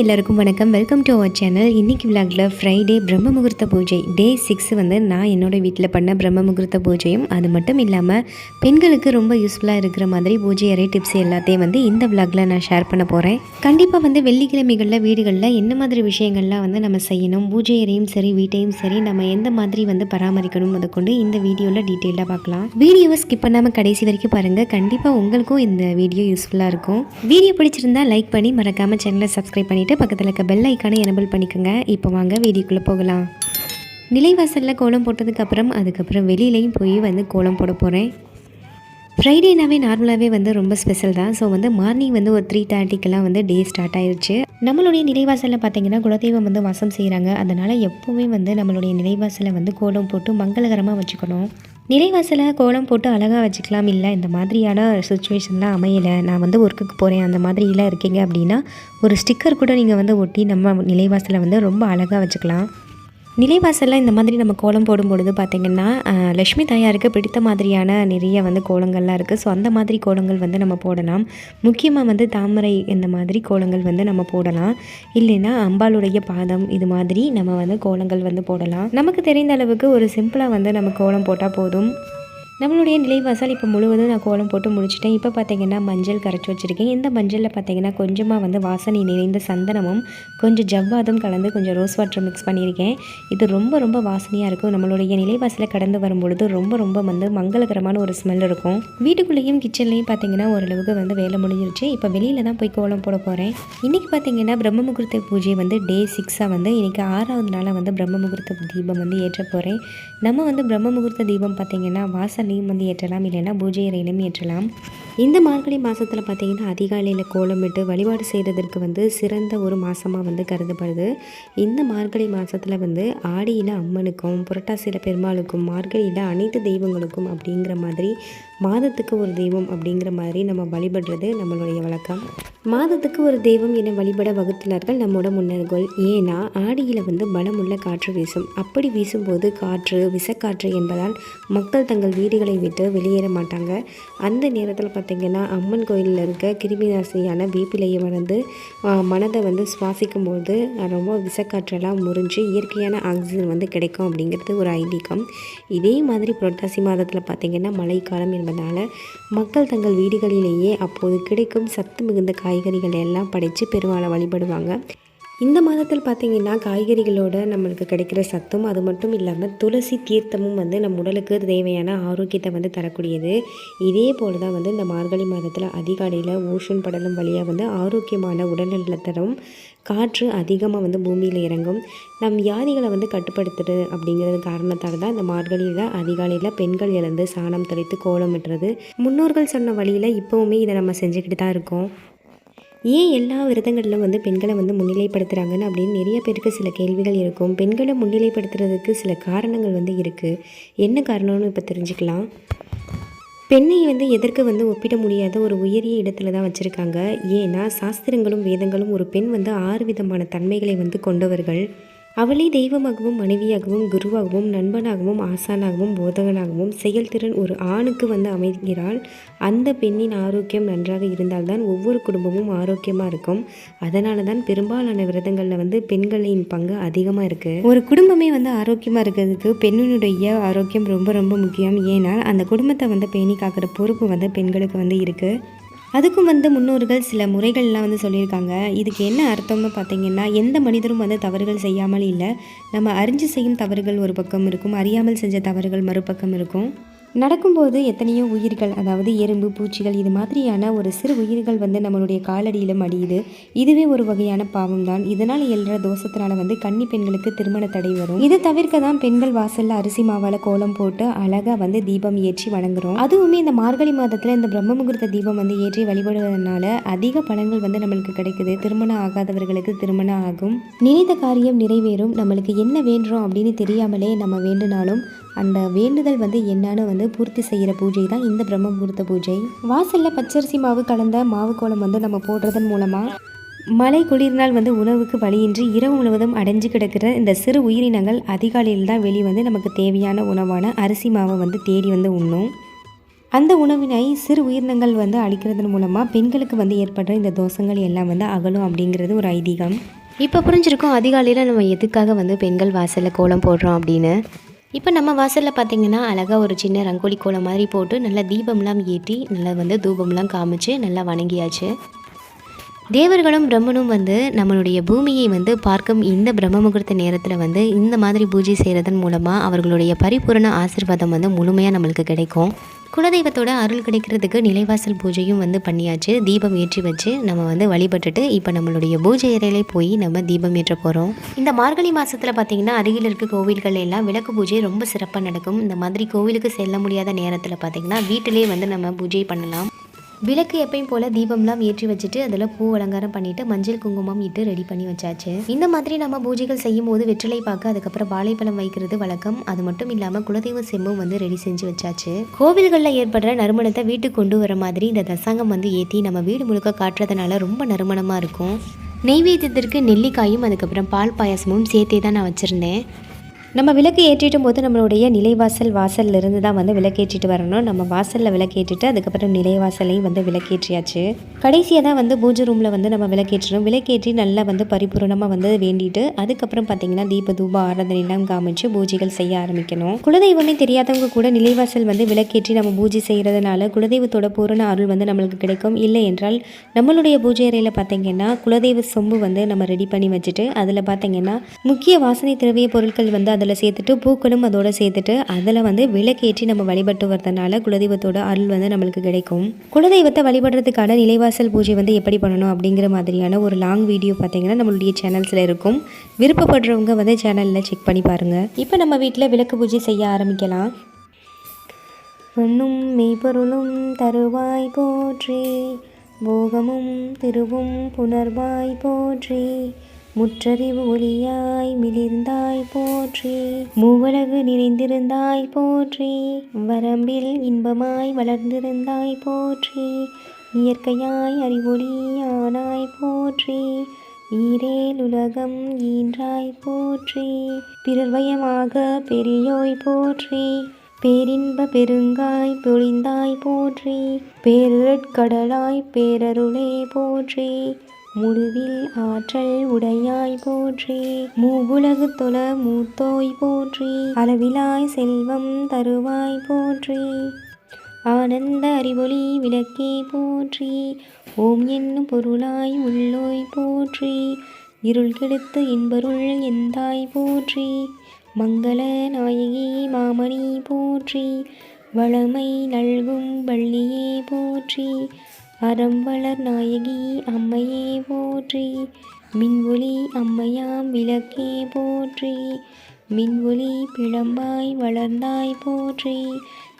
எல்லாருக்கும் வணக்கம். Welcome to our channel இன்றைக்கி விளாகில் ஃப்ரைடே பிரம்ம முகூர்த்த பூஜை. டே சிக்ஸ் வந்து நான் என்னோடய வீட்டில் பண்ண பிரம்ம முகூர்த்த பூஜையும் அது மட்டும் இல்லாமல் பெண்களுக்கு ரொம்ப யூஸ்ஃபுல்லாக இருக்கிற மாதிரி பூஜை அறை டிப்ஸ் எல்லாத்தையும் வந்து இந்த விளாகில் நான் ஷேர் பண்ண போகிறேன் கண்டிப்பாக வந்து வெள்ளிக்கிழமைகளில் வீடுகளில் என்ன மாதிரி விஷயங்கள்லாம் வந்து நம்ம செய்யணும் பூஜை அறையும் சரி வீட்டையும் சரி நம்ம எந்த மாதிரி வந்து பராமரிக்கணும் அதை கொண்டு இந்த வீடியோவில் டீட்டெயிலாக பார்க்கலாம். வீடியோவை ஸ்கிப் பண்ணாமல் கடைசி வரைக்கும் பாருங்கள் கண்டிப்பாக உங்களுக்கும் இந்த வீடியோ யூஸ்ஃபுல்லாக இருக்கும். வீடியோ பிடிச்சிருந்தா லைக் பண்ணி மறக்காமல் சேனலை சப்ஸ்கிரைப் பண்ணிவிட்டு பக்கத்தில் இருக்க பெல் ஐக்கானை எனபிள் பண்ணிக்கோங்க. இப்போ வாங்க வீடியோக்குள்ளே போகலாம். நிலைவாசலில் கோலம் போட்டதுக்கப்புறம் அதுக்கப்புறம் வெளியிலையும் போய் வந்து கோலம் போட போகிறேன் ஃப்ரைடேனாவே நார்மலாகவே வந்து ரொம்ப ஸ்பெஷல் தான். ஸோ வந்து மார்னிங் வந்து ஒரு த்ரீ தேர்ட்டிக்கெல்லாம் வந்து டே ஸ்டார்ட் ஆயிடுச்சு நம்மளுடைய நிலைவாசலில் பார்த்தீங்கன்னா குலதெய்வம் வந்து வாசம் செய்கிறாங்க அதனால் எப்போவுமே வந்து நம்மளுடைய நிலைவாசலை வந்து கோலம் போட்டு மங்களகரமாக வச்சுக்கணும். நிலைவாசலை கோலம் போட்டு அழகாக வச்சுக்கலாம் இல்லை இந்த மாதிரியான சுச்சுவேஷன்லாம் அமையலை. நான் வந்து ஒர்க்குக்கு போகிறேன் அந்த மாதிரிலாம் இருக்கீங்க அப்படின்னா ஒரு ஸ்டிக்கர் கூட நீங்கள் வந்து ஒட்டி நம்ம நிலைவாசலை வந்து ரொம்ப அழகாக வச்சுக்கலாம். நிலைவாசலில் இந்த மாதிரி நம்ம கோலம் போடும் பொழுது பார்த்திங்கன்னா லக்ஷ்மி தாயாருக்கு பிடித்த மாதிரியான நிறைய வந்து கோலங்கள்லாம் இருக்குது ஸோ அந்த மாதிரி கோலங்கள் வந்து நம்ம போடலாம். முக்கியமாக வந்து தாமரை இந்த மாதிரி கோலங்கள் வந்து நம்ம போடலாம். இல்லைன்னா அம்பாளுடைய பாதம் இது மாதிரி நம்ம வந்து கோலங்கள் வந்து போடலாம். நமக்கு தெரிந்த அளவுக்கு ஒரு சிம்பிளாக வந்து நம்ம கோலம் போட்டால் போதும். நம்மளுடைய நிலைவாசல் இப்போ முழுவதும் நான் கோலம் போட்டு முடிச்சிட்டேன். இப்போ பார்த்தீங்கன்னா மஞ்சள் கரைச்சி வச்சுருக்கேன். இந்த மஞ்சளில் பார்த்தீங்கன்னா கொஞ்சமாக வந்து வாசனை நிறைந்த சந்தனமும் கொஞ்சம் ஜவ்வாதும் கலந்து கொஞ்சம் ரோஸ் வாட்டர் மிக்ஸ் பண்ணியிருக்கேன். இது ரொம்ப ரொம்ப வாசனையாக இருக்கும். நம்மளுடைய நிலைவாசலை கடந்து வரும்பொழுது ரொம்ப ரொம்ப வந்து மங்களகரமான ஒரு ஸ்மெல் இருக்கும். வீட்டுக்குள்ளேயும் கிச்சன்லேயும் பார்த்தீங்கன்னா ஓரளவுக்கு வந்து வேலை முடிஞ்சிருச்சு. இப்போ வெளியில் தான் போய் கோலம் போட போகிறேன் இன்றைக்கி பார்த்தீங்கன்னா பிரம்ம முகூர்த்த பூஜை வந்து டே சிக்ஸாக வந்து இன்றைக்கி ஆறாவது நாளாக வந்து பிரம்ம முகூர்த்த தீபம் வந்து ஏற்ற போகிறேன் நம்ம வந்து பிரம்ம முகூர்த்த தீபம் பார்த்தீங்கன்னா வாசல்லையும் வந்து ஏற்றலாம் இல்லைன்னா பூஜை அறையிலும் ஏற்றலாம். இந்த மார்கழி மாதத்தில் பார்த்தீங்கன்னா அதிகாலையில் கோலமிட்டு வழிபாடு செய்கிறதற்கு வந்து சிறந்த ஒரு மாதமாக வந்து கருதப்படுது. இந்த மார்கழி மாதத்தில் வந்து ஆடியில் அம்மனுக்கும் புரட்டாசியில் பெருமாளுக்கும் மார்கழியில் அனைத்து தெய்வங்களுக்கும் அப்படிங்கிற மாதிரி மாதத்துக்கு ஒரு தெய்வம் அப்படிங்கிற மாதிரி நம்ம வழிபடுறது நம்மளுடைய வழக்கம். மாதத்துக்கு ஒரு தெய்வம் என வழிபட வகுத்தினார்கள் நம்மோட முன்னர்கள். ஏன்னா ஆடியில் வந்து பலமுள்ள காற்று வீசும். அப்படி வீசும்போது காற்று விசக்காற்று என்பதால் மக்கள் தங்கள் வீடுகளை விட்டு வெளியேற மாட்டாங்க. அந்த நேரத்தில் பார்த்திங்கன்னா அம்மன் கோயிலில் இருக்க கிருமிநாசினியான வேப்பிலையை வந்து மனதை வந்து சுவாசிக்கும் போது ரொம்ப விசக்காற்றெல்லாம் முறிஞ்சு இயற்கையான ஆக்சிஜன் வந்து கிடைக்கும் அப்படிங்கிறது ஒரு ஐதீகம். இதே மாதிரி புரட்டாசி மாதத்தில் பார்த்திங்கன்னா மழைக்காலம் என்பதால் மக்கள் தங்கள் வீடுகளிலேயே அப்போது கிடைக்கும் சத்து மிகுந்த காய்கறிகள் எல்லாம் படைத்து பெருமாளை வழிபடுவாங்க. இந்த மாதத்தில் பார்த்திங்கன்னா காய்கறிகளோட நம்மளுக்கு கிடைக்கிற சத்தும் அது மட்டும் இல்லாமல் துளசி தீர்த்தமும் வந்து நம் உடலுக்கு தேவையான ஆரோக்கியத்தை வந்து தரக்கூடியது. இதே போல் தான் வந்து இந்த மார்கழி மாதத்தில் அதிகாலையில் ஓஷன் படலம் வழியாக வந்து ஆரோக்கியமான உடல்நலத்தரும் காற்று அதிகமாக வந்து பூமியில் இறங்கும். நம் வியாதிகளை வந்து கட்டுப்படுத்துறது அப்படிங்கிறது காரணத்தால் தான் இந்த மார்கழியில் அதிகாலையில் பெண்கள் எழுந்து சாணம் தெளித்து கோலமிட்டுறது முன்னோர்கள் சொன்ன வழியில் இப்போவுமே இதை நம்ம செஞ்சுக்கிட்டு தான் இருக்கோம். ஏன் எல்லா விரதங்களிலும் வந்து பெண்களை வந்து முன்னிலைப்படுத்துகிறாங்கன்னு அப்படின்னு நிறைய பேருக்கு சில கேள்விகள் இருக்கும். பெண்களை முன்னிலைப்படுத்துறதுக்கு சில காரணங்கள் வந்து இருக்குது என்ன காரணம்னு இப்போ தெரிஞ்சுக்கலாம். பெண்ணை வந்து எதற்கு வந்து ஒப்பிட முடியாத ஒரு உயரிய இடத்துல தான் வச்சுருக்காங்க. ஏன்னா சாஸ்திரங்களும் வேதங்களும் ஒரு பெண் வந்து ஆறு விதமான தன்மைகளை வந்து கொண்டவர்கள். அவளே தெய்வமாகவும் மனைவியாகவும் குருவாகவும் நண்பனாகவும் ஆசானாகவும் போதகனாகவும் செயல்திறன் ஒரு ஆணுக்கு வந்து அமைகிறாள். அந்த பெண்ணின் ஆரோக்கியம் நன்றாக இருந்தால்தான் ஒவ்வொரு குடும்பமும் ஆரோக்கியமாக இருக்கும். அதனால தான் பெரும்பாலான விரதங்களில் வந்து பெண்களின் பங்கு அதிகமாக இருக்குது ஒரு குடும்பமே வந்து ஆரோக்கியமாக இருக்கிறதுக்கு பெண்ணினுடைய ஆரோக்கியம் ரொம்ப ரொம்ப முக்கியம். ஏன்னால் அந்த குடும்பத்தை வந்து பேணி காக்கிற பொறுப்பு வந்து பெண்களுக்கு வந்து இருக்குது அதுக்கும் வந்து முன்னோர்கள் சில முறைகள்லாம் வந்து சொல்லியிருக்காங்க. இதுக்கு என்ன அர்த்தம்னு பார்த்தீங்கன்னா எந்த மனிதரும் வந்து தவறுகள் செய்யாமல் இல்லை. நம்ம அறிஞ்சு செய்யும் தவறுகள் ஒரு பக்கம் இருக்கும் அறியாமல் செஞ்ச தவறுகள் மறுபக்கம் இருக்கும். நடக்கும்போது எத்தனையோ உயிர்கள் அதாவது எறும்பு பூச்சிகள் இது மாதிரியான ஒரு சிறு உயிர்கள் வந்து நம்மளுடைய காலடியிலும் அடியுது இதுவே ஒரு வகையான பாவம் தான் இதனால் எழுற தோஷத்தினால வந்து கன்னி பெண்களுக்கு திருமண தடை வரும். இதை தவிர்க்க தான் பெண்கள் வாசல்ல அரிசி மாவால கோலம் போட்டு அழகா வந்து தீபம் ஏற்றி வணங்குறோம். அதுவுமே இந்த மார்கழி மாதத்துல இந்த பிரம்ம முகூர்த்த தீபம் வந்து ஏற்றி வழிபடுவதனால அதிக பலன்கள் வந்து நம்மளுக்கு கிடைக்குது. திருமணம் ஆகாதவர்களுக்கு திருமணம் ஆகும். நினைத்த காரியம் நிறைவேறும். நம்மளுக்கு என்ன வேண்டுறோம் அப்படின்னு தெரியாமலே நம்ம வேண்டுனாலும் அந்த வேண்டுதல் வந்து என்னன்னு வந்து பூர்த்தி செய்கிற பூஜை தான் இந்த பிரம்ம முகூர்த்த பூஜை. வாசலில் பச்சரிசி மாவு கலந்த மாவு கோலம் வந்து நம்ம போடுறதன் மூலமாக மழை குளிர்னால் வந்து உணவுக்கு வழியின்றி இரவு முழுவதும் அடைஞ்சு கிடக்கிற இந்த சிறு உயிரினங்கள் அதிகாலையில் தான் வெளி வந்து நமக்கு தேவையான உணவான அரிசி மாவை வந்து தேடி வந்து உண்ணும். அந்த உணவினை சிறு உயிரினங்கள் வந்து அளிக்கிறதன் மூலமாக பெண்களுக்கு வந்து ஏற்படுற இந்த தோஷங்கள் எல்லாம் வந்து அகலும் அப்படிங்கிறது ஒரு ஐதீகம். இப்போ புரிஞ்சிருக்கோம் அதிகாலையில் நம்ம எதுக்காக வந்து பெண்கள் வாசலில் கோலம் போடுறோம் அப்படின்னு? இப்போ நம்ம வாசலில் பார்த்தீங்கன்னா அழகாக ஒரு சின்ன ரங்கோலி கோலம் மாதிரி போட்டு நல்லா தீபம்லாம் ஏற்றி நல்லா வந்து தூபம்லாம் காமிச்சு நல்லா வணங்கியாச்சு. தேவர்களும் பிரம்மனும் வந்து நம்மளுடைய பூமியை வந்து பார்க்கும் இந்த பிரம்ம முகூர்த்த நேரத்தில் வந்து இந்த மாதிரி பூஜை செய்கிறதன் மூலமாக அவர்களுடைய பரிபூரண ஆசிர்வாதம் வந்து முழுமையாக நம்மளுக்கு கிடைக்கும். குலதெய்வத்தோட அருள் கிடைக்கிறதுக்கு நிலைவாசல் பூஜையும் வந்து பண்ணியாச்சு. தீபம் ஏற்றி வச்சு நம்ம வந்து வழிபட்டுட்டு இப்போ நம்மளுடைய பூஜை அறையிலே போய் நம்ம தீபம் ஏற்ற போகிறோம் இந்த மார்கழி மாதத்தில் பார்த்தீங்கன்னா அருகில் இருக்க கோவில்கள் எல்லாம் விளக்கு பூஜை ரொம்ப சிறப்பாக நடக்கும். இந்த மாதிரி கோவிலுக்கு செல்ல முடியாத நேரத்தில் பார்த்தீங்கன்னா வீட்டிலே வந்து நம்ம பூஜை பண்ணலாம். விளக்கு எப்பயும் போல் தீபம்லாம் ஏற்றி வச்சுட்டு அதில் பூ அலங்காரம் பண்ணிட்டு மஞ்சள் குங்குமம் இட்டு ரெடி பண்ணி வச்சாச்சு. இந்த மாதிரி நம்ம பூஜைகள் செய்யும் போது வெற்றிலை பார்க்க அதுக்கப்புறம் வாழைப்பழம் வைக்கிறது வழக்கம். அது மட்டும் இல்லாமல் குலதெய்வ செம்பும் வந்து ரெடி செஞ்சு வச்சாச்சு. கோவில்களில் ஏற்படுற நறுமணத்தை வீட்டுக்கு கொண்டு வர மாதிரி இந்த தசாங்கம் வந்து ஏற்றி நம்ம வீடு முழுக்க காட்டுறதுனால ரொம்ப நறுமணமாக இருக்கும். நெய்வேத்தியத்திற்கு நெல்லிக்காயும் அதுக்கப்புறம் பால் பாயாசமும் சேர்த்தே தான் நான் வச்சுருந்தேன். நம்ம விளக்கு ஏற்றிட்டும் போது நம்மளுடைய நிலைவாசல் வாசல்ல இருந்து தான் வந்து விளக்கேற்றிட்டு வரணும். நம்ம வாசலில் விளக்கேற்றிட்டு அதுக்கப்புறம் நிலைவாசலையும் வந்து விளக்கேற்றியாச்சு கடைசியாக தான் வந்து பூஜை ரூமில் வந்து நம்ம விளக்கேற்றணும் விளக்கேற்றி நல்லா வந்து பரிபூரணமாக வந்து வேண்டிட்டு அதுக்கப்புறம் பார்த்தீங்கன்னா தீப தூப ஆராதனைலாம் காமிச்சு பூஜைகள் செய்ய ஆரம்பிக்கணும். குலதெய்வமே தெரியாதவங்க கூட நிலைவாசல் வந்து விளக்கேற்றி நம்ம பூஜை செய்கிறதுனால குலதெய்வத்தோட பூரண அருள் வந்து நம்மளுக்கு கிடைக்கும். இல்லை என்றால் நம்மளுடைய பூஜை அறையில் பார்த்தீங்கன்னா குலதெய்வ சொம்பு வந்து நம்ம ரெடி பண்ணி வச்சுட்டு அதில் பார்த்தீங்கன்னா முக்கிய வாசனை திரவிய பொருட்கள் வந்து அதில் சேர்த்துட்டு பூக்களும் அதோட சேர்த்துட்டு அதில் வந்து விளக்கேற்றி நம்ம வழிபட்டு வரதுனால குலதெய்வத்தோட அருள் வந்து நம்மளுக்கு கிடைக்கும். குலதெய்வத்தை வழிபடுறதுக்கான நிலைவாசல் பூஜை வந்து எப்படி பண்ணணும் அப்படிங்கிற மாதிரியான ஒரு லாங் வீடியோ பார்த்தீங்கன்னா நம்மளுடைய சேனல்ஸில் இருக்கும். விருப்பப்படுறவங்க வந்து சேனலில் செக் பண்ணி பாருங்கள் இப்போ நம்ம வீட்டில் விளக்கு பூஜை செய்ய ஆரம்பிக்கலாம். பொன்னும் மெய்ப்பொருளும் தருவாய் போற்றி போகமும் திருவும் புனர்வாய் போற்றி முற்றறிவு ஒளியாய் மிளிர்ந்தாய் போற்றி மூவலகு நிறைந்திருந்தாய் போற்றி வரம்பில் இன்பமாய் வளர்ந்திருந்தாய் போற்றி இயற்கையாய் அறிவொளியானாய் போற்றி ஈரேல் உலகம் ஈன்றாய் போற்றி பிறர்வயமாக பெரியோய் போற்றி பேரின்ப பெருங்காய் பொழிந்தாய் போற்றி பேரற்கடலாய் பேரருளே போற்றி முழுவில் ஆற்றல் உடையாய் போற்றி மூவுலகு தொல மூத்தோய் போற்றி அளவிலாய் செல்வம் தருவாய் போற்றி. ஆனந்த அறிவொளி விளக்கே போற்றி ஓம் என்னும் பொருளாய் உள்ளோய் போற்றி இருள் கெடுத்து இன்பருள் எந்தாய் போற்றி. மங்கள நாயகி மாமணி போற்றி வளமை நல்கும் வள்ளியே போற்றி அறம் வளர் நாயகி அம்மையே போற்றி. மின்ஒளி அம்மையாம் விளக்கே போற்றி. மின்ஒளி பிழம்பாய் வளர்ந்தாய் போற்றி.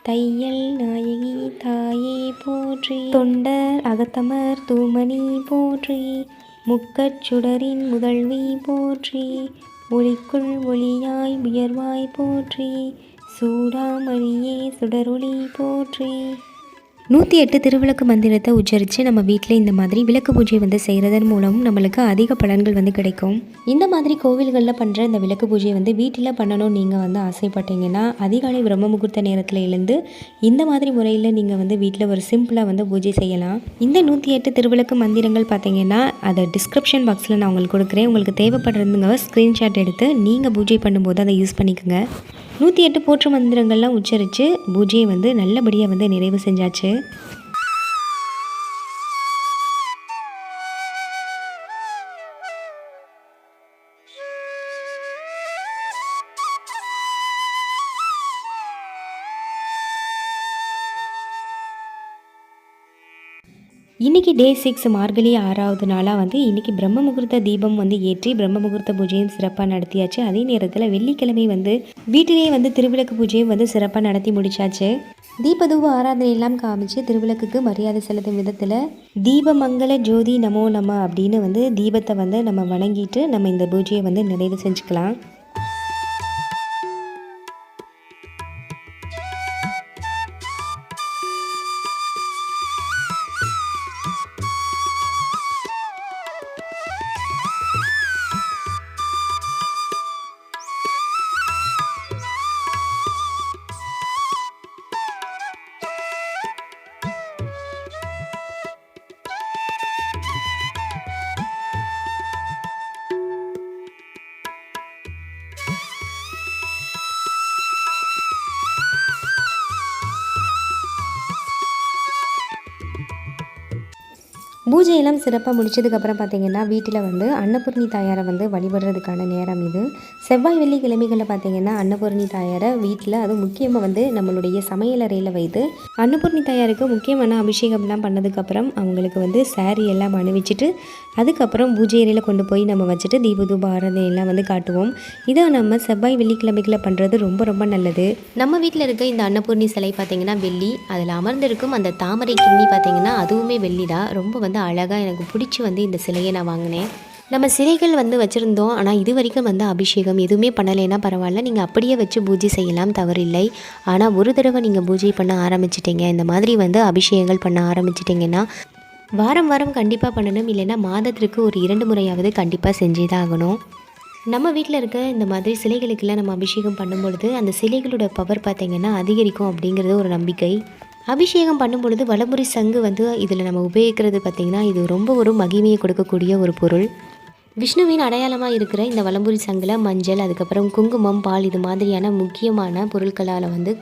தையல் நாயகி தாயே போற்றி. தொண்டர் அகத்தமர் தூமணி போற்றி. முக்கச் சுடரின் முதல்வி போற்றி. ஒளிக்குள் ஒளியாய் உயர்வாய் போற்றி. சூடாமணியே சுடரொளி போற்றி. நூற்றி எட்டு திருவிளக்கு மந்திரத்தை உச்சரித்து நம்ம வீட்டில் இந்த மாதிரி விளக்கு பூஜை வந்து செய்கிறதன் மூலம் நம்மளுக்கு அதிக பலன்கள் வந்து கிடைக்கும். இந்த மாதிரி கோவில்களில் பண்ணுற இந்த விளக்கு பூஜை வந்து வீட்டில் பண்ணணும் நீங்கள் வந்து ஆசைப்பட்டீங்கன்னா அதிகாலை பிரம்ம முகூர்த்த நேரத்தில் எழுந்து இந்த மாதிரி முறையில் நீங்கள் வந்து வீட்டில் ஒரு சிம்பிளாக வந்து பூஜை செய்யலாம். இந்த நூற்றி எட்டு திருவிளக்கு மந்திரங்கள் பார்த்தீங்கன்னா அதை டிஸ்கிரிப்ஷன் பாக்ஸில் நான் உங்களுக்கு கொடுக்குறேன். உங்களுக்கு தேவைப்படுறதுங்க ஸ்க்ரீன்ஷாட் எடுத்து நீங்கள் பூஜை பண்ணும்போது அதை யூஸ் பண்ணிக்கோங்க. நூற்றி எட்டு போற்று மந்திரங்கள்லாம் உச்சரித்து பூஜையை வந்து நல்லபடியாக வந்து நிறைவு செஞ்சாச்சு. டே சிக்ஸ் மார்கழி ஆறாவது நாளாக வந்து இன்றைக்கி பிரம்ம முகூர்த்த தீபம் வந்து ஏற்றி பிரம்ம முகூர்த்த பூஜையும் சிறப்பாக நடத்தியாச்சு. அதே நேரத்தில் வெள்ளிக்கிழமை வந்து வீட்டிலேயே வந்து திருவிளக்கு பூஜையும் வந்து சிறப்பாக நடத்தி முடிச்சாச்சு. தீபதூப ஆராதனையெல்லாம் காமிச்சு திருவிளக்குக்கு மரியாதை செலுத்தும் விதத்தில் தீபமங்கல ஜோதி நமோ நம அப்படின்னு வந்து தீபத்தை வந்து நம்ம வணங்கிட்டு நம்ம இந்த பூஜையை வந்து நிறைவு செஞ்சுக்கலாம். பூஜையெல்லாம் சிறப்பாக முடிச்சதுக்கப்புறம் பார்த்தீங்கன்னா வீட்டில் வந்து அன்னபூர்ணி தாயாரை வந்து வழிபடுறதுக்கான நேரம் இது. செவ்வாய் வெள்ளி கிழமைகளில் பார்த்தீங்கன்னா அன்னபூர்ணி தாயாரை வீட்டில் அது முக்கியமாக வந்து நம்மளுடைய சமையலறையில் வைத்து அன்னபூர்ணி தாயாருக்கு முக்கியமான அபிஷேகம்லாம் பண்ணதுக்கப்புறம் அவங்களுக்கு வந்து சாரி எல்லாம் அணிவிச்சிட்டு அதுக்கப்புறம் பூஜை அறையில் கொண்டு போய் நம்ம வச்சுட்டு தீப தூப ஆராதனை எல்லாம் வந்து காட்டுவோம். இதை நம்ம செவ்வாய் வெள்ளிக்கிழமைகளை பண்ணுறது ரொம்ப ரொம்ப நல்லது. நம்ம வீட்டில் இருக்க இந்த அன்னபூர்ணி சிலை பார்த்தீங்கன்னா வெள்ளி அதில் அமர்ந்திருக்கும் அந்த தாமரை கிண்ணி பார்த்தீங்கன்னா அதுவுமே வெள்ளி தான் ரொம்ப வந்து அழகாக எனக்கு பிடிச்சி வந்து இந்த சிலையை நான் வாங்கினேன். நம்ம சிலைகள் வந்து வச்சுருந்தோம் ஆனால் இது வரைக்கும் வந்து அபிஷேகம் எதுவுமே பண்ணலைன்னா பரவாயில்ல. நீங்கள் அப்படியே வச்சு பூஜை செய்யலாம் தவறில்லை. ஆனால் ஒரு தடவை நீங்கள் பூஜை பண்ண ஆரம்பிச்சிட்டிங்க இந்த மாதிரி வந்து அபிஷேகங்கள் பண்ண ஆரம்பிச்சிட்டிங்கன்னா வாரம் வாரம் கண்டிப்பாக பண்ணணும் இல்லைன்னா மாதத்திற்கு ஒரு இரண்டு முறையாவது கண்டிப்பாக செஞ்சே தான் ஆகணும். நம்ம வீட்டில் இருக்க இந்த மாதிரி சிலைகளுக்கெல்லாம் நம்ம அபிஷேகம் பண்ணும்பொழுது அந்த சிலைகளோட பவர் பார்த்திங்கன்னா அதிகரிக்கும் அப்படிங்கிறது ஒரு நம்பிக்கை. அபிஷேகம் பண்ணும்பொழுது வலமுறை சங்கு வந்து இதில் நம்ம உபயோகிக்கிறது பார்த்திங்கன்னா இது ரொம்ப ஒரு மகிமையை கொடுக்கக்கூடிய ஒரு பொருள். விஷ்ணுவின் அடையாளமாக இருக்கிற இந்த வலம்புரி சங்கில் மஞ்சள் அதுக்கப்புறம் குங்குமம் பால் இது மாதிரியான முக்கியமான பொருட்களால் வந்து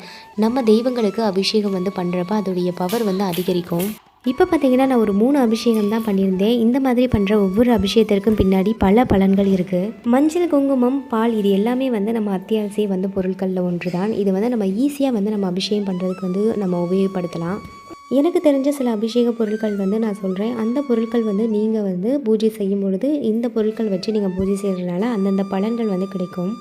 நம்ம தெய்வங்களுக்கு அபிஷேகம் வந்து பண்ணுறப்ப அதோடைய பவர் வந்து அதிகரிக்கும். இப்போ பார்த்தீங்கன்னா நான் ஒரு மூணு அபிஷேகம் தான் பண்ணியிருந்தேன். இந்த மாதிரி பண்ணுற ஒவ்வொரு அபிஷேகத்திற்கும் பின்னாடி பல பலன்கள் இருக்குது மஞ்சள் குங்குமம் பால் இது எல்லாமே வந்து நம்ம அத்தியாவசிய வந்து பொருட்களில் ஒன்று தான் இது வந்து நம்ம ஈஸியாக வந்து நம்ம அபிஷேகம் பண்ணுறதுக்கு வந்து நம்ம உபயோகப்படுத்தலாம். எனக்கு தெரிஞ்ச சில அபிஷேக பொருட்கள் வந்து நான் சொல்கிறேன் அந்த பொருட்கள் வந்து நீங்கள் வந்து பூஜை செய்யும் பொழுது இந்த பொருட்கள் வச்சு நீங்கள் பூஜை செய்கிறதுனால அந்தந்த பலன்கள் வந்து கிடைக்கும்.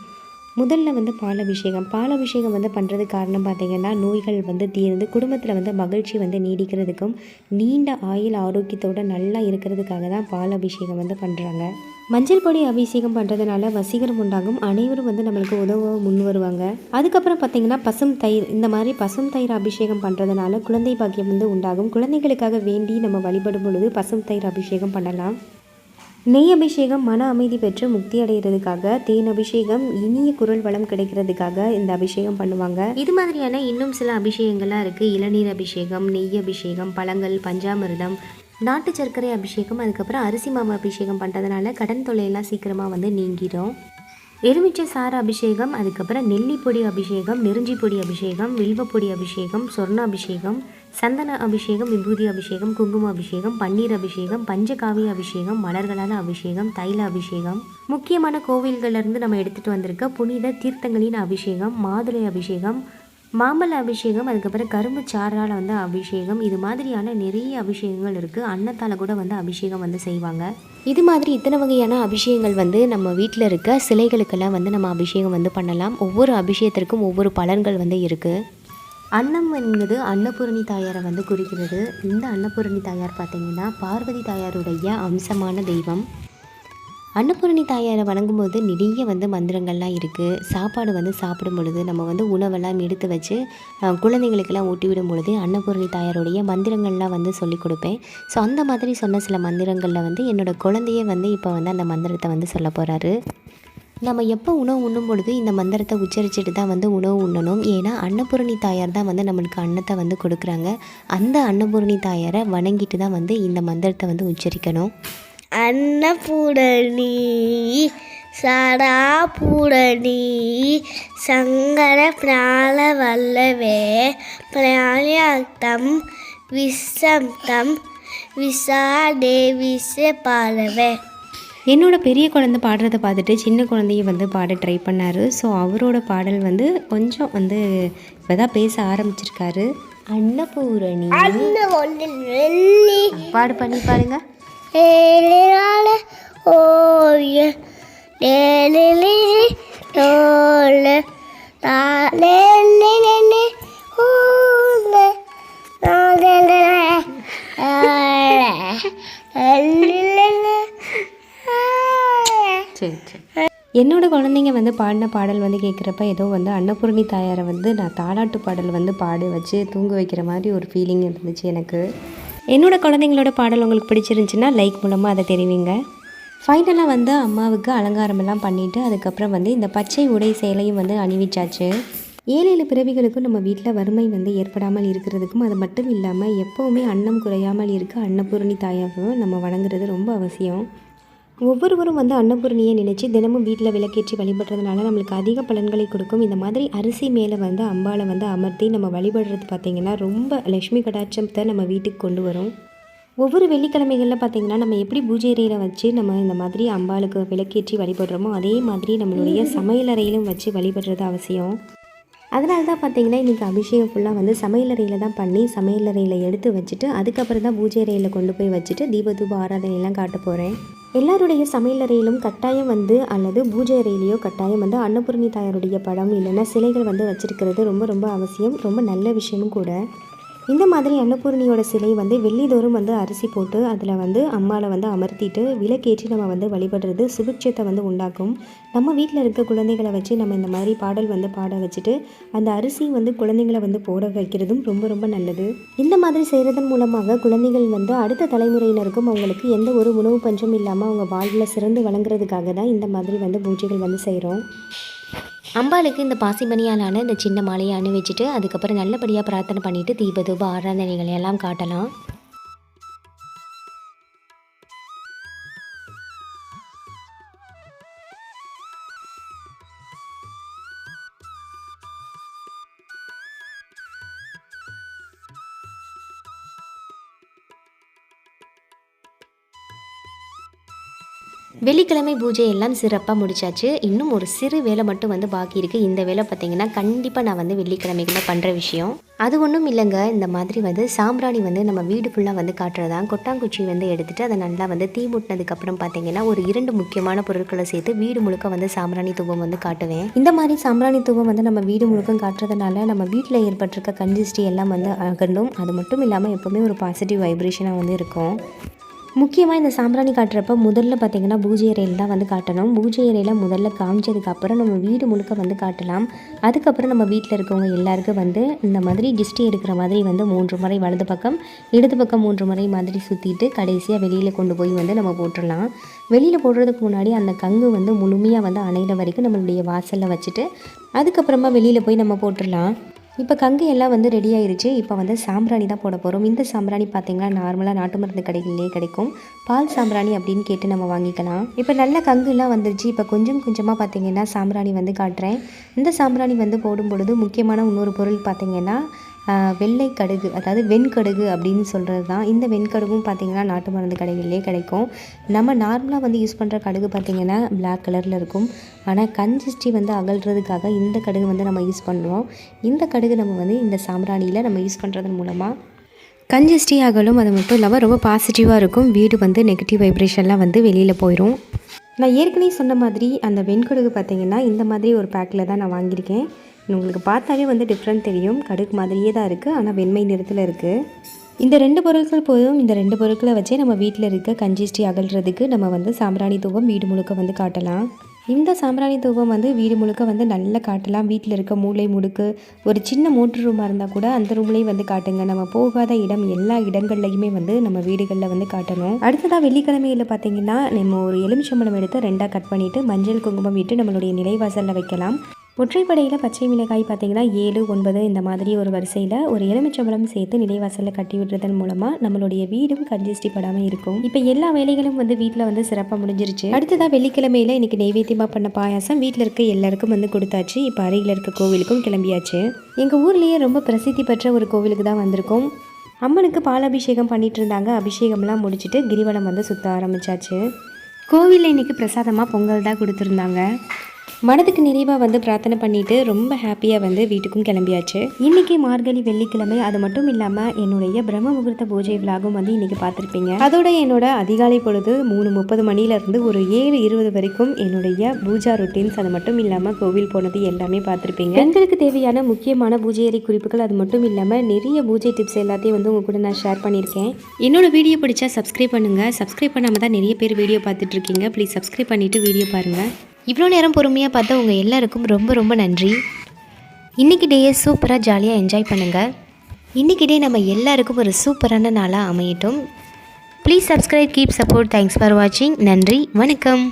முதல்ல வந்து பால் அபிஷேகம் பால் அபிஷேகம் வந்து பண்ணுறதுக்கு காரணம் பார்த்திங்கன்னா நோய்கள் வந்து தீர்ந்து குடும்பத்தில் வந்து மகிழ்ச்சி வந்து நீடிக்கிறதுக்கும் நீண்ட ஆயுள் ஆரோக்கியத்தோடு நல்லா இருக்கிறதுக்காக தான் பால் அபிஷேகம் வந்து பண்ணுறாங்க மஞ்சள் பொடி அபிஷேகம் பண்ணுறதுனால வசீகரம் உண்டாகும். அனைவரும் வந்து நம்மளுக்கு உதவ முன் வருவாங்க. அதுக்கப்புறம் பார்த்திங்கன்னா பசும் தயிர் இந்த மாதிரி பசும் தயிர் அபிஷேகம் பண்ணுறதுனால குழந்தை பாக்கியம் வந்து உண்டாகும். குழந்தைகளுக்காக வேண்டி நம்ம வழிபடும் பொழுது பசும் தயிர் அபிஷேகம் பண்ணலாம். நெய் அபிஷேகம் மன அமைதி பெற்று முக்தி அடைகிறதுக்காக தேன் அபிஷேகம் இனிய குரல் வளம் கிடைக்கிறதுக்காக இந்த அபிஷேகம் பண்ணுவாங்க. இது மாதிரியான இன்னும் சில அபிஷேகங்கள்லாம் இருக்குது இளநீர் அபிஷேகம் நெய் அபிஷேகம் பழங்கள் பஞ்சாமிர்தம் நாட்டு சர்க்கரை அபிஷேகம் அதுக்கப்புறம் அரிசி மாவு அபிஷேகம் பண்ணுறதுனால கடன் தொல்லையெல்லாம் சீக்கிரமாக வந்து நீங்கிடும். எலுமிச்சை சாறு அபிஷேகம் அதுக்கப்புறம் நெல்லிப்பொடி அபிஷேகம் நெருஞ்சி பொடி அபிஷேகம் வில்வப்பொடி அபிஷேகம் சொர்ண அபிஷேகம் சந்தன அபிஷேகம் விபூதி அபிஷேகம் குங்கும அபிஷேகம் பன்னீர் அபிஷேகம் பஞ்சகாவிய அபிஷேகம் மலர்களான அபிஷேகம் தைல அபிஷேகம். முக்கியமான கோவில்கள்லேருந்து நம்ம எடுத்துகிட்டு வந்திருக்க புனித தீர்த்தங்களின் அபிஷேகம் மாதுளை அபிஷேகம் மாம்பழ அபிஷேகம் அதுக்கப்புறம் கரும்பு சாறால் வந்து அபிஷேகம் இது மாதிரியான நிறைய அபிஷேகங்கள் இருக்குது அன்னத்தால் கூட வந்து அபிஷேகம் வந்து செய்வாங்க. இது மாதிரி இத்தனை வகையான அபிஷேகங்கள் வந்து நம்ம வீட்டில் இருக்க சிலைகளுக்கெல்லாம் வந்து நம்ம அபிஷேகம் வந்து பண்ணலாம். ஒவ்வொரு அபிஷேகத்திற்கும் ஒவ்வொரு பலன்கள் வந்து இருக்குது அன்னம் என்பது அன்னபூரணி தாயாரை வந்து குறிக்கிறது. இந்த அன்னபூரணி தாயார் பார்த்தீங்கன்னா பார்வதி தாயாருடைய அம்சமான தெய்வம். அன்னபூரணி தாயாரை வணங்கும்போது நிறைய வந்து மந்திரங்கள்லாம் இருக்குது சாப்பாடு வந்து சாப்பிடும் பொழுது நம்ம வந்து உணவெல்லாம் எடுத்து வச்சு குழந்தைங்களுக்கெல்லாம் ஊட்டி விடும் பொழுது அன்னபூரணி தாயாருடைய மந்திரங்கள்லாம் வந்து சொல்லிக் கொடுப்பேன். ஸோ அந்த மாதிரி சொன்ன சில மந்திரங்களில் வந்து என்னோடய குழந்தையே வந்து இப்போ வந்து அந்த மந்திரத்தை வந்து சொல்ல போகிறாரு நம்ம எப்போ உணவு உண்ணும் பொழுது இந்த மந்திரத்தை உச்சரிச்சுட்டு தான் வந்து உணவு உண்ணணும். ஏன்னா அன்னபூரணி தாயார் தான் வந்து நம்மளுக்கு அன்னத்தை வந்து கொடுக்குறாங்க. அந்த அன்னபூரணி தாயாரை வணங்கிட்டு தான் வந்து இந்த மந்திரத்தை வந்து உச்சரிக்கணும். அன்னபூரணி சடாபூரணி சங்கர பிராண வல்லவே பிராணியாத்தம் விசந்தம் விசாடே விச பாலவே என்னோட பெரிய குழந்தை பாடுறத பார்த்துட்டு சின்ன குழந்தைய வந்து பாட ட்ரை பண்ணார். ஸோ அவரோட பாடல் வந்து கொஞ்சம் வந்து இப்போ தான் பேச ஆரம்பிச்சிருக்காரு. அன்னபூரணி. பாடு பண்ணி பாருங்க ஏழினால ஓய டேலிலி தோல் தாலேலி. நெனி ஊல சரி சரி. என்னோட குழந்தைங்க வந்து பாடின பாடல் வந்து கேட்குறப்ப ஏதோ வந்து அன்னபூரணி தாயாரை வந்து நான் தாலாட்டு பாடல் வந்து பாடி வச்சு தூங்க வைக்கிற மாதிரி ஒரு ஃபீலிங் இருந்துச்சு எனக்கு. என்னோடய குழந்தைங்களோட பாடல் உங்களுக்கு பிடிச்சிருந்துச்சுன்னா லைக் மூலமாக அதை தெரிவிங்க. ஃபைனலாக வந்து அம்மாவுக்கு அலங்காரமெல்லாம் பண்ணிவிட்டு அதுக்கப்புறம் வந்து இந்த பச்சை உடை சேலையும் வந்து அணிவிச்சாச்சு. ஏழு ஏழு பிறவிகளுக்கும் நம்ம வீட்டில் வறுமை வந்து ஏற்படாமல் இருக்கிறதுக்கும் அது மட்டும் இல்லாமல் எப்போவுமே அன்னம் குறையாமல் இருக்க அன்னபூரணி தாயாகவும் நம்ம வணங்குறது ரொம்ப அவசியம். ஒவ்வொருவரும் வந்து அன்னபூர்ணியை நினச்சி தினமும் வீட்டில் விளக்கேற்றி வழிபடுறதுனால நம்மளுக்கு அதிக பலன்களை கொடுக்கும். இந்த மாதிரி அரிசி மேலே வந்து அம்பாளை வந்து அமர்த்தி நம்ம வழிபடுறது பார்த்திங்கன்னா ரொம்ப லக்ஷ்மி கடாட்சத்தை நம்ம வீட்டுக்கு கொண்டு வரும். ஒவ்வொரு வெள்ளிக்கிழமைகளில் பார்த்திங்கன்னா நம்ம எப்படி பூஜை அறையில் வச்சு நம்ம இந்த மாதிரி அம்பாளுக்கு விளக்கேற்றி வழிபடுறோமோ அதே மாதிரி நம்மளுடைய சமையலறையிலும் வச்சு வழிபடுறது அவசியம். அதனால தான் பார்த்தீங்கன்னா இன்றைக்கி அபிஷேகம் ஃபுல்லாக வந்து சமையலறையில் தான் பண்ணி சமையலறையில் எடுத்து வச்சுட்டு அதுக்கப்புறம் தான் பூஜை அறையில் கொண்டு போய் வச்சுட்டு தீப தூப ஆராதனையெல்லாம் காட்ட போகிறேன் எல்லாருடைய சமையலறையிலும் கட்டாயம் வந்து அல்லது பூஜை அறையிலையோ கட்டாயம் வந்து அன்னபூர்ணி தாயாருடைய படம் இல்லைன்னா சிலைகள் வந்து வச்சுருக்கிறது ரொம்ப ரொம்ப அவசியம். ரொம்ப நல்ல விஷயமும் கூட. இந்த மாதிரி அன்னபூர்ணியோட சிலை வந்து வெள்ளிதோறும் வந்து அரிசி போட்டு அதில் வந்து அம்மாவை வந்து அமர்த்திட்டு விளக்கேற்றி நம்ம வந்து வழிபடுறது சுபிட்சத்தை வந்து உண்டாக்கும். நம்ம வீட்டில் இருக்க குழந்தைகளை வச்சு நம்ம இந்த மாதிரி பாடல் வந்து பாட வச்சுட்டு அந்த அரிசி வந்து குழந்தைங்களை வந்து போட வைக்கிறதும் ரொம்ப ரொம்ப நல்லது. இந்த மாதிரி செய்கிறதன் மூலமாக குழந்தைகள் வந்து அடுத்த தலைமுறையினருக்கும் அவங்களுக்கு எந்த ஒரு உணவு பஞ்சம் இல்லாமல் அவங்க வாழ்வில் சிறந்து வழங்குறதுக்காக தான் இந்த மாதிரி வந்து பூஜைகள் வந்து செய்கிறோம் அம்பாளுக்கு இந்த பாசிமணியாலான இந்த சின்ன மாலையை அணிவிச்சிட்டு அதுக்கப்புறம் நல்லபடியாக பிரார்த்தனை பண்ணிட்டு தீபதூப ஆராதனைகளை ஆராதனைகள் எல்லாம் காட்டலாம். வெள்ளிக்கிழமை பூஜை எல்லாம் சிறப்பாக முடிச்சாச்சு. இன்னும் ஒரு சிறு வேலை மட்டும் வந்து பாக்கி இருக்குது இந்த வேலை பார்த்தீங்கன்னா கண்டிப்பாக நான் வந்து வெள்ளிக்கிழமைகளில் பண்ணுற விஷயம். அது ஒன்றும் இல்லைங்க. இந்த மாதிரி வந்து சாம்பிராணி வந்து நம்ம வீடு ஃபுல்லாக வந்து காட்டுறதான் கொட்டாங்குச்சி வந்து எடுத்துகிட்டு அதை நல்லா வந்து தீ மூட்டினதுக்கப்புறம் பார்த்தீங்கன்னா ஒரு இரண்டு முக்கியமான பொருட்களை சேர்த்து வீடு முழுக்க வந்து சாம்பிராணி தூவம் வந்து காட்டுவேன். இந்த மாதிரி சாம்பிராணி தூவம் வந்து நம்ம வீடு முழுக்க காட்டுறதுனால நம்ம வீட்டில் ஏற்பட்டிருக்க கன்ஜிஸ்டி எல்லாம் வந்து அகண்டும். அது மட்டும் இல்லாமல் எப்போவுமே ஒரு பாசிட்டிவ் வைப்ரேஷனாக வந்து இருக்கும். முக்கியமாக இந்த சாம்பிராணி காட்டுறப்ப முதல்ல பார்த்திங்கன்னா பூஜை அறையில் தான் வந்து காட்டணும். பூஜை அறையில் முதல்ல காமிச்சதுக்கப்புறம் நம்ம வீடு முழுக்க வந்து காட்டலாம். அதுக்கப்புறம் நம்ம வீட்டில் இருக்கவங்க எல்லாருக்கும் வந்து இந்த மாதிரி டிஸ்டி எடுக்கிற மாதிரி வந்து மூன்று முறை வலது பக்கம் இடது பக்கம் மூன்று முறை மாதிரி சுற்றிட்டு கடைசியாக வெளியில் கொண்டு போய் வந்து நம்ம போட்டுடலாம். வெளியில் போடுறதுக்கு முன்னாடி அந்த கங்கு வந்து முழுமையாக வந்து அணையிற வரைக்கும் நம்மளுடைய வாசலில் வச்சுட்டு அதுக்கப்புறமா வெளியில் போய் நம்ம போட்டுடலாம். இப்போ கங்கு எல்லாம் வந்து ரெடி ஆயிருச்சு. இப்போ வந்து சாம்பிராணி தான் போட போகிறோம் இந்த சாம்பிராணி பார்த்தீங்கன்னா நார்மலாக நாட்டு மருந்து கடைகளிலே கிடைக்கும். பால் சாம்பிராணி அப்படின்னு கேட்டு நம்ம வாங்கிக்கலாம். இப்போ நல்ல கங்குலாம் வந்துருச்சு. இப்போ கொஞ்சம் கொஞ்சமாக பார்த்தீங்கன்னா சாம்பிராணி வந்து காட்டுறேன். இந்த சாம்பிராணி வந்து போடும் பொழுது முக்கியமான இன்னொரு பொருள் பார்த்தீங்கன்னா வெள்ளை கடுகு அதாவது வெண்கடுகு அப்படின்னு சொல்கிறது தான். இந்த வெண்கடுகும் பார்த்திங்கன்னா நாட்டு மருந்து கடைகளிலே கிடைக்கும். நம்ம நார்மலாக வந்து யூஸ் பண்ணுற கடுகு பார்த்திங்கன்னா பிளாக் கலரில் இருக்கும். ஆனால் கஞ்சிஸ்டி வந்து அகல்றதுக்காக இந்த கடுகு வந்து நம்ம யூஸ் பண்ணுறோம் இந்த கடுகு நம்ம வந்து இந்த சாம்பிராணியில் நம்ம யூஸ் பண்ணுறதன் மூலமாக கஞ்சஸ்டி அகலும். அது மட்டும் இல்லாமல் ரொம்ப பாசிட்டிவாக இருக்கும். வீடு வந்து நெகட்டிவ் வைப்ரேஷன்லாம் வந்து வெளியில் போயிடும் நான் ஏற்கனவே சொன்ன மாதிரி அந்த வெண்கடுகு பார்த்தீங்கன்னா இந்த மாதிரி ஒரு பேக்கில் தான் நான் வாங்கியிருக்கேன். உங்களுக்கு பார்த்தாலே வந்து டிஃப்ரெண்ட் தெரியும். கடுகு மாதிரியே தான் இருக்குது ஆனால் வெண்மை நிறத்தில் இருக்குது இந்த ரெண்டு பொருட்கள் போதும். இந்த ரெண்டு பொருட்களை வச்சே நம்ம வீட்டில் இருக்க கஞ்சிஷ்டி அகல்றதுக்கு நம்ம வந்து சாம்பிராணி தூவம் வீடு முழுக்க வந்து காட்டலாம். இந்த சாம்பிராணி தூவம் வந்து வீடு முழுக்க வந்து நல்லா காட்டலாம். வீட்டில் இருக்க மூளை முடுக்கு ஒரு சின்ன மோட்டர் ரூமாக இருந்தால் கூட அந்த ரூம்லேயும் வந்து காட்டுங்க. நம்ம போகாத இடம் எல்லா இடங்கள்லையுமே வந்து நம்ம வீடுகளில் வந்து காட்டணும். அடுத்ததாக வெள்ளிக்கிழமையில் பார்த்தீங்கன்னா நம்ம ஒரு எலுமிச்சம்பழம் எடுத்து ரெண்டாக கட் பண்ணிவிட்டு மஞ்சள் குங்குமம் விட்டு நம்மளுடைய நிலைவாசலில் வைக்கலாம். ஒற்றைப்படையில் பச்சை மிளகாய் பார்த்தீங்கன்னா ஏழு ஒன்பது இந்த மாதிரி ஒரு வரிசையில் ஒரு எலுமிச்சம்பழம் சேர்த்து நிலைவாசலில் கட்டி விடுறதன் மூலமாக நம்மளுடைய வீடும் கன்ஜஸ்டி படாமல் இருக்கும். இப்போ எல்லா வேலைகளும் வந்து வீட்டில் வந்து சிறப்பாக முடிஞ்சிருச்சு. அடுத்ததாக வெள்ளிக்கிழமையில் இன்னைக்கு நெய்வேத்தியமாக பண்ண பாயாசம் வீட்டில் இருக்க எல்லாருக்கும் வந்து கொடுத்தாச்சு. இப்போ அருகில் இருக்க கோவிலுக்கும் கிளம்பியாச்சு. எங்கள் ஊர்லேயே ரொம்ப பிரசித்தி பெற்ற ஒரு கோவிலுக்கு தான் வந்திருக்கோம். அம்மனுக்கு பாலாபிஷேகம் பண்ணிட்டு இருந்தாங்க. அபிஷேகம்லாம் முடிச்சுட்டு கிரிவலம் வந்து சுற்ற ஆரம்பிச்சாச்சு. கோவிலில் இன்னைக்கு பிரசாதமாக பொங்கல் தான் கொடுத்துருந்தாங்க. மனதுக்கு நிறைவாக வந்து பிரார்த்தனை பண்ணிட்டு ரொம்ப ஹாப்பியாக வந்து வீட்டுக்கும் கிளம்பியாச்சு. இன்னைக்கு மார்கழி வெள்ளிக்கிழமை அது மட்டும் இல்லாமல் என்னுடைய பிரம்ம முகூர்த்த பூஜை விழாவும் வந்து இன்னைக்கு பார்த்துருப்பீங்க. அதோட என்னோட அதிகாலை பொழுது மூணு முப்பது மணிலேருந்து ஒரு ஏழு இருபது வரைக்கும் என்னுடைய பூஜா ரொட்டீன்ஸ் அது மட்டும் இல்லாமல் கோவில் போனது எல்லாமே பார்த்துருப்பீங்க. பெண்களுக்கு தேவையான முக்கியமான பூஜை அறை குறிப்புகள் அது மட்டும் இல்லாமல் நிறைய பூஜை டிப்ஸ் எல்லாத்தையும் வந்து உங்க கூட நான் ஷேர் பண்ணியிருக்கேன். என்னோட வீடியோ பிடிச்சா சப்ஸ்கிரைப் பண்ணுங்க. சப்ஸ்கிரைப் பண்ணாமல் தான் நிறைய பேர் வீடியோ பார்த்துட்டு இருக்கீங்க. ப்ளீஸ் சப்ஸ்கிரைப் பண்ணிட்டு வீடியோ பாருங்கள் இவ்வளோ நேரம் பொறுமையாக பார்த்தா உங்கள் எல்லாருக்கும் ரொம்ப ரொம்ப நன்றி. இன்றைக்கி டேயை சூப்பராக ஜாலியாக என்ஜாய் பண்ணுங்கள் இன்றைக்கி டே நம்ம எல்லாருக்கும் ஒரு சூப்பரான நாளாக அமையட்டும். Please subscribe keep support thanks for வாட்சிங் நன்றி வணக்கம்.